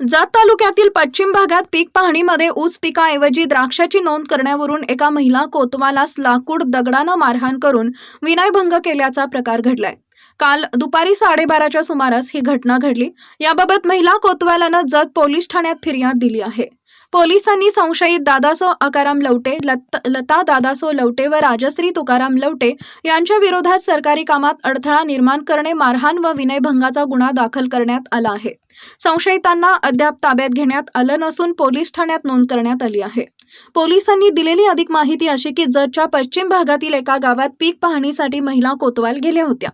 जात तालुक्यातील पश्चिम भागात पीक पाहणीमध्ये ऊस पिकाऐवजी द्राक्षाची नोंद करण्यावरून एका महिला कोतवालास लाकूड दगडानं मारहाण करून विनयभंग केल्याचा प्रकार घडलाय. काल दुपारी साडेबाराच्या सुमारास ही घटना घडली. याबाबत महिला कोतवालानं जत पोलीस ठाण्यात फिर्याद दिली आहे. पोलिसांनी संशयित दादासो अकाराम लवटे लत लता दादासो लवटे व राजश्री तुकाराम लवटे यांच्या विरोधात सरकारी कामात अडथळा निर्माण करणे मारहाण व विनयभंगाचा गुन्हा दाखल करण्यात आला आहे. संशयितांना अद्याप ताब्यात घेण्यात आलं नसून पोलीस ठाण्यात नोंद करण्यात आली आहे. पोलिसांनी दिलेली अधिक माहिती अशी की जतच्या पश्चिम भागातील एका गावात पीक पाहणीसाठी महिला कोतवाल गेल्या होत्या.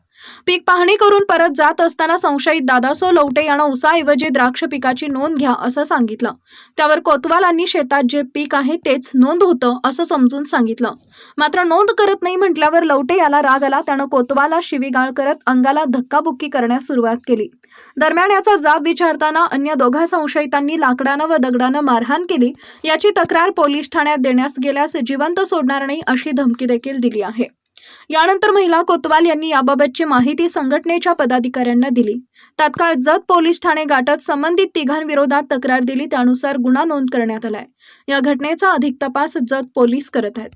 पीक पाहणी करून परत जात असताना संशयित दादासो लवटे यानं उसाऐवजी द्राक्ष पिकाची नोंद घ्या असं सांगितलं. त्यावर कोतवालांनी शेतात जे पीक आहे तेच नोंद होतं असं समजून सांगितलं. मात्र नोंद करत नाही म्हटल्यावर लवटे याला राग आला. त्यानं कोतवाला शिवीगाळ करत अंगाला धक्काबुक्की करण्यास सुरुवात केली. दरम्यान याचा जाब विचारताना अन्य दोघा संशयितांनी लाकडानं व दगडानं मारहाण केली. याची तक्रार पोलीस ठाण्यात देण्यास गेल्यास जिवंत सोडणार नाही अशी धमकी देखील दिली आहे. यानंतर महिला कोतवाल यांनी याबाबतची माहिती संघटनेच्या पदाधिकाऱ्यांना दिली. तात्काळ जत पोलीस ठाणे गाठत संबंधित तिघांविरोधात तक्रार दिली त्यानुसार गुन्हा नोंद करण्यात आलाय. या घटनेचा अधिक तपास जत पोलीस करत आहेत.